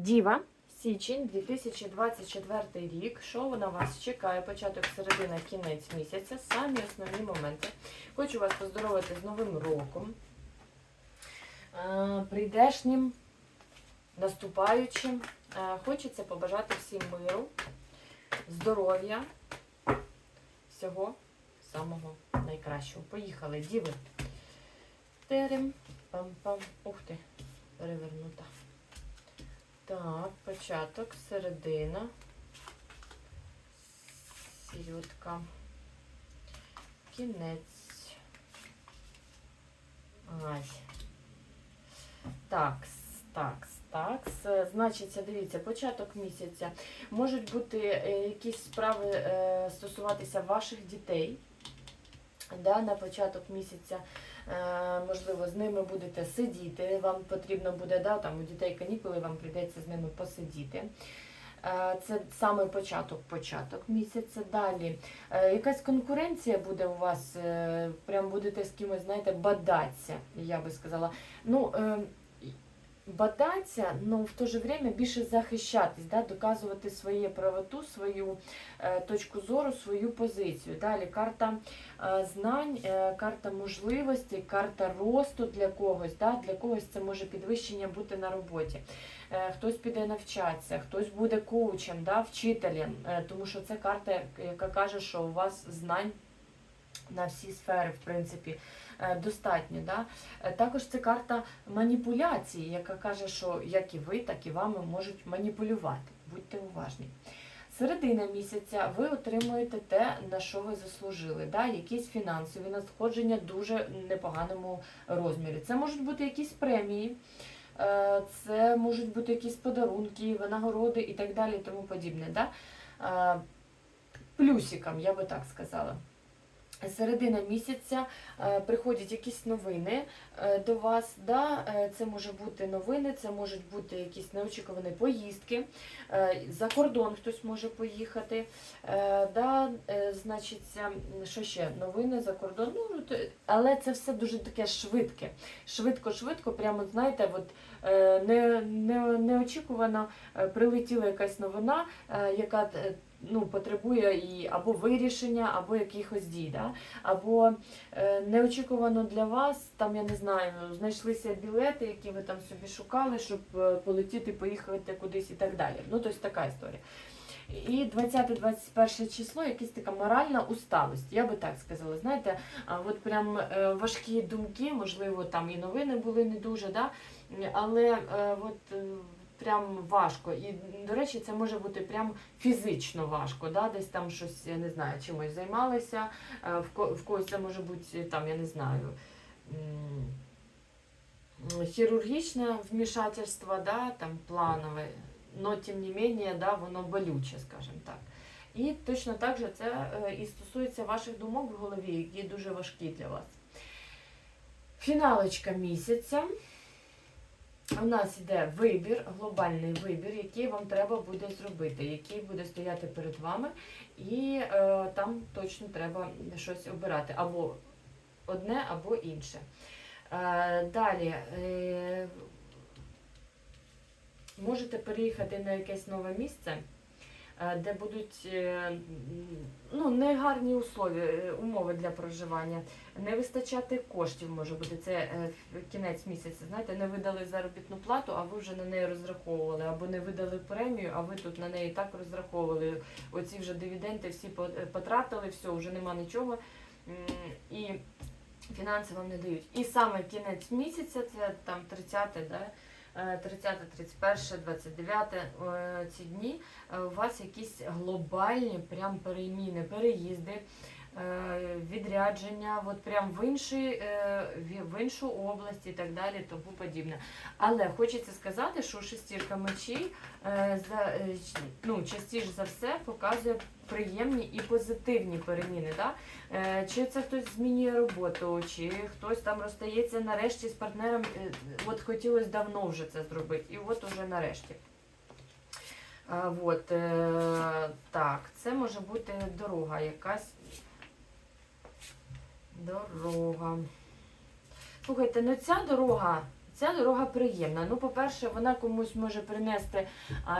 Діва, січень 2024 рік. Що вона вас чекає? Початок, середина, кінець місяця. Самі основні моменти. Хочу вас поздоровити з Новим роком. Е, Прийдешнім, наступаючим. Е, Хочеться побажати всім миру, здоров'я, всього самого найкращого. Поїхали, діви. Терем, пам-пам. Ух ти, перевернута. Так, початок, середина, сірютка, кінець. Ай. Так, так, так. Значить, дивіться, початок місяця. Можуть бути е, якісь справи е, стосуватися ваших дітей. Да, на початок місяця, е, можливо, з ними будете сидіти. Вам потрібно буде, да, там у дітей канікули, вам прийдеться з ними посидіти. Е, Це саме початок, початок місяця. Далі е, якась конкуренція буде у вас, е, прям будете з кимось, знаєте, бадатися, я би сказала. Ну, е, бадатися, ну в то же время більше захищатись, да, доказувати свою правоту, свою е, точку зору, свою позицію. Далі карта е, знань, е, карта можливостей, карта росту для когось. Да, для когось це може підвищення бути на роботі. Е, Хтось піде навчатися, хтось буде коучем, да, вчителем, е, тому що це карта, яка каже, що у вас знань на всі сфери, в принципі, е, достатньо. Да? Е, Також це карта маніпуляції, яка каже, що як і ви, так і вами можуть маніпулювати. Будьте уважні. Середина місяця ви отримуєте те, на що ви заслужили. Да? Якісь фінансові надходження дуже непоганому розмірі. Це можуть бути якісь премії, е, це можуть бути якісь подарунки, винагороди і так далі, і тому подібне. Да? Плюсиком, я би так сказала. Середина місяця е, приходять якісь новини е, до вас. Да? Е, це може бути новини, це можуть бути якісь неочікувані поїздки. За кордон хтось може поїхати. Да? значить, що ще? Новини за кордон. Ну, але це все дуже таке швидке. Швидко-швидко, прямо знаєте, от, не, не, неочікувано прилетіла якась новина, яка. Ну, потребує і або вирішення, або якихось дій, да? або е, неочікувано для вас, там я не знаю, знайшлися білети, які ви там собі шукали, щоб е, полетіти, поїхати кудись і так далі. Ну, тобто така історія. І 20-21 число, якась така моральна усталость, я би так сказала. Знаєте, от прям е, важкі думки, можливо, там і новини були не дуже, да? але е, от. Е, Прям важко. І, до речі, це може бути прям фізично важко. Да? Десь там щось, я не знаю, чимось займалися. е, В, ко- в когось це може бути, там, я не знаю, хірургічне вмішательство, да? там, планове, но тим не менее, да, воно болюче, скажімо так. І точно так же це е, і стосується ваших думок в голові, які дуже важкі для вас. Фіналочка місяця. У нас йде вибір, глобальний вибір, який вам треба буде зробити, який буде стояти перед вами, і е, там точно треба щось обирати. Або одне, або інше. Е, далі. Е, можете переїхати на якесь нове місце, де будуть е, ну, негарні условия, е, умови для проживання, не вистачати коштів може бути. Це е, кінець місяця. Знаєте, не видали заробітну плату, а ви вже на неї розраховували, або не видали премію, а ви тут на неї так розраховували. Оці вже дивіденди всі е, потратили, все, вже нема нічого. І фінанси вам не дають. І саме кінець місяця, це там 30, да? Е, 30, 31, 29 е, ці дні. Е, у вас якісь глобальні прям переміни, переїзди, відрядження, от прям в, інші, е, в- іншу область і так далі, тому подібне. Але хочеться сказати, що шестірка мечей е, е, ну, частіше за все показує приємні і позитивні переміни. Да? Е, Чи це хтось змінює роботу, чи хтось там розстається нарешті з партнером. е, От хотілося давно вже це зробити, і от уже нарешті. А, е, так, це може бути дорога якась. Дорога. Слухайте, ну ця дорога, Ця дорога приємна. Ну, по-перше, вона комусь може принести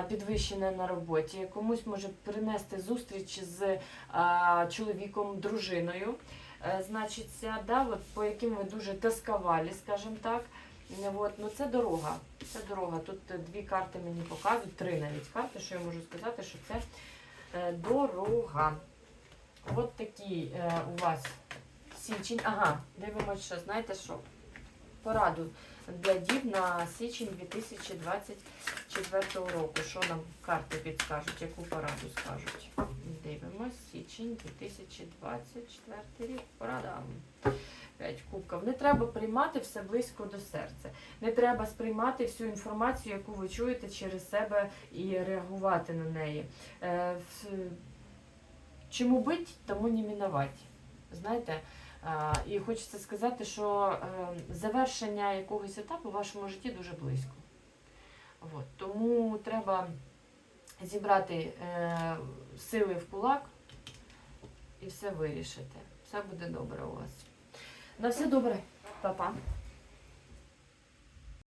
підвищення на роботі, комусь може принести зустріч з а, чоловіком, дружиною. Е, Значиться, да, от, по яким ви дуже тосковали, скажімо так. От, ну це дорога. Це дорога. Тут дві карти мені показують, три навіть карти, що я можу сказати, що це е, дорога. От такий е, у вас січень. Ага, дивимося, що знаєте що? Пораду для дів на січень 2024 року. Що нам карти підскажуть, яку пораду скажуть? Дивимось, січень 2024 рік. Порада. П'ять кубків. Не треба приймати все близько до серця. Не треба сприймати всю інформацію, яку ви чуєте через себе і реагувати на неї. Е, Чому бить, тому не мінувати. Знаєте, і хочеться сказати, що е, завершення якогось етапу в вашому житті дуже близько. От. Тому треба зібрати е, сили в кулак і все вирішити. Все буде добре у вас. На все добре, Па-па.